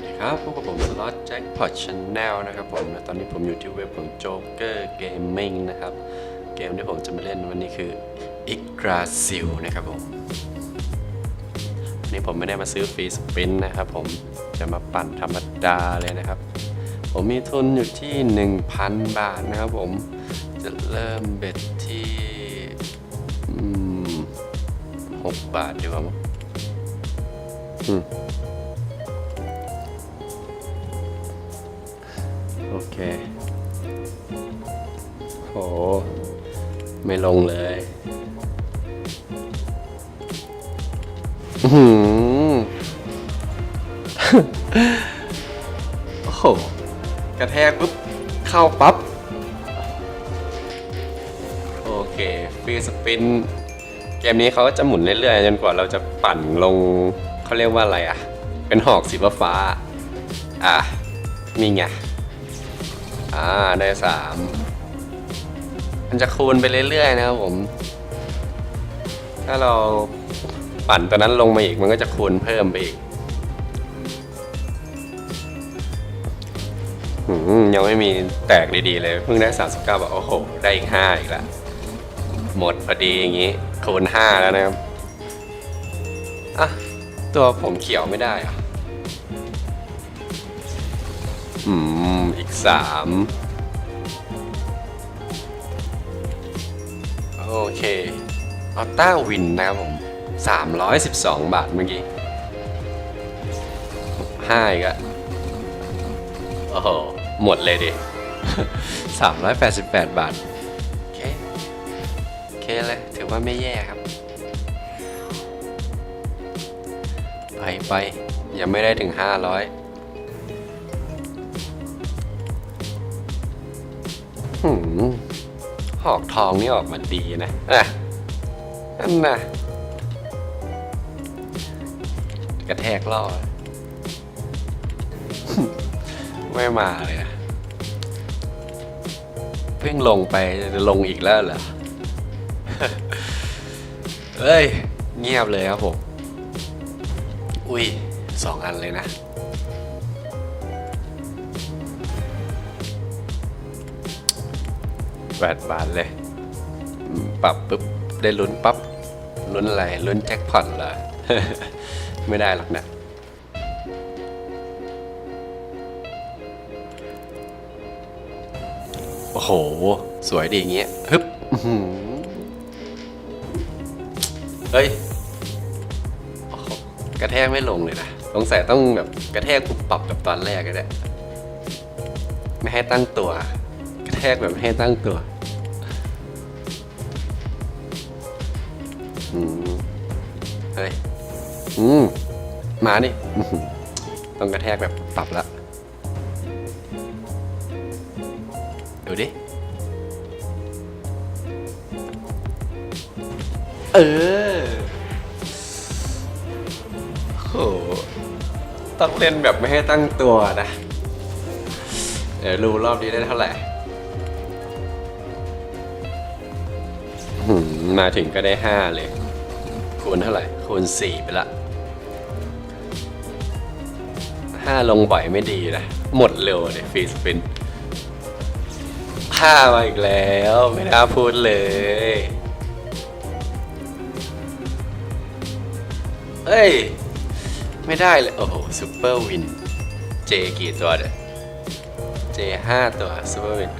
วัสดีครับพบกับผมสล็อตแจ็คพอตชาแนลนะครับผมตอนนี้ผมอยู่ที่เว็บของ Joker Gaming นะครับ เกมที่ผมจะมาเล่นวันนี้คือ i g r a s i l นะครับผมวันนี้ผมไม่ได้มาซื้อฟรีสปินนะครับผมจะมาปั่นธรรมดาเลยนะครับ ผมมีทุนอยู่ที่ 1,000 บาทนะครับผมจะเริ่มเบ็ดที่6บาทดีกว่ามั้ง โอเคโห ไม่ลงเลยอื้อหือโอ้โห กระแทกปุ๊บ เข้าปั๊บ โอเค ฟรีสปิน เกมนี้เขาก็จะหมุนเรื่อยๆ จนกว่าเราจะปั่นลง เขาเรียกว่าอะไรอะ เป็นหอกสีฟ้า อะ มีไง อ่าได้สามมันจะคูณไปเรื่อยๆนะครับผม ถ้าเราปั่นตัวนั้นลงมาอีกมันก็จะคูณเพิ่มไปอีกยังไม่มีแตกดีๆเลย เพิ่งได้ 39บาทโอ้โห ได้อีก 5 อีกล้วหมดพอดีอย่างนี้คูณ5แล้วนะครับ อะ ตัวผมเขียวไม่ได้เหรอะ อืม อีกสามโอเคออต้าวินนะครับผม312บาทเมื่อกี้ห้าอีกอะโอ้โห หมดเลยดิ388บาท โอเค โอเคเลย ถือว่าไม่แย่ครับ ไปไปยังไม่ได้ถึง500หื อกทองนี่ออกมาดีนะอะนั่นนะกระแทกล่อไม่มาเลยอะเพิ่งลงไปจะลงอีกแล้วเหรอเฮ้ย เงียบเลยครับผม อุ้ยสองอันเลยนะ แปดบาทเลย ปรับปุ๊บ ได้ลุ้นปั๊บลุ้นอะไรลุ้นแจ็คพอตเหรอไม่ได้หรอกนะโอ้โห สวยดีอย่างเงี้ยฮึบเฮ้ยกระแทกไม่ลงเลยนะสงสัยต้องแบบกระแทกปุ๊บปรับแบบตอนแรกก็ได้ ไม่ให้ตั้งตัว แทกแบบไม่ให้ตั้งตัวอืมเฮ้ยอืมมานี่อื้อหือต้องกระแทกแบบปรับละดูดิ เออโหต้องเล่นแบบไม่ให้ตั้งตัวนะ เดี๋ยวรู้รอบนี้ได้เท่าไหร่ มาถึงก็ได้ห้าเลย คูณเท่าไหร่ คูณสี่ไปละห้าลงบ่อยไม่ดีนะหมดเร็วเลยฟรีสปินห้ามาอีกแล้ว ไม่น่าพูดเลยเอ้ย ไม่ได้เลย โอ้โหซูเปอร์วิน เจกี่ตัวเด้อเจห้าตัวซูเปอร์วิน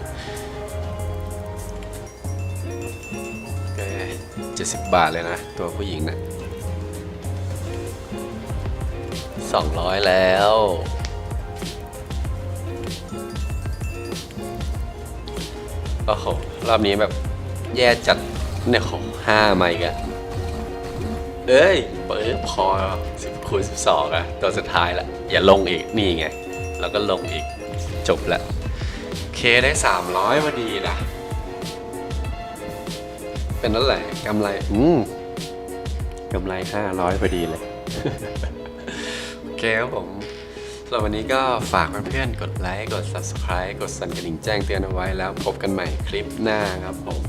เจ็ดสิบบาทเลยนะ ตัวผู้หญิงนะสองร้อยแล้ว โอ้โห รอบนี้แบบแย่จัดเนี่ยของห้ามาอีกอะเอ้ยเปิดพอสิบคูณสิบสองอะตัวสุดท้ายละ อย่าลงอีก นี่ไง แล้วก็ลงอีก จบละ เคได้สามร้อยพอดีนะ เป็นนั่นแหละกำไร อืมกำไรห้าร้อยพอดีเลย โอเคครับผมสำหรับวันนี้ก็ฝากเพื่อนๆ กดไลค์ กด subscribe กดสั่นกระดิ่งแจ้งเตือนเอาไว้แล้วพบกันใหม่คลิปหน้าครับผม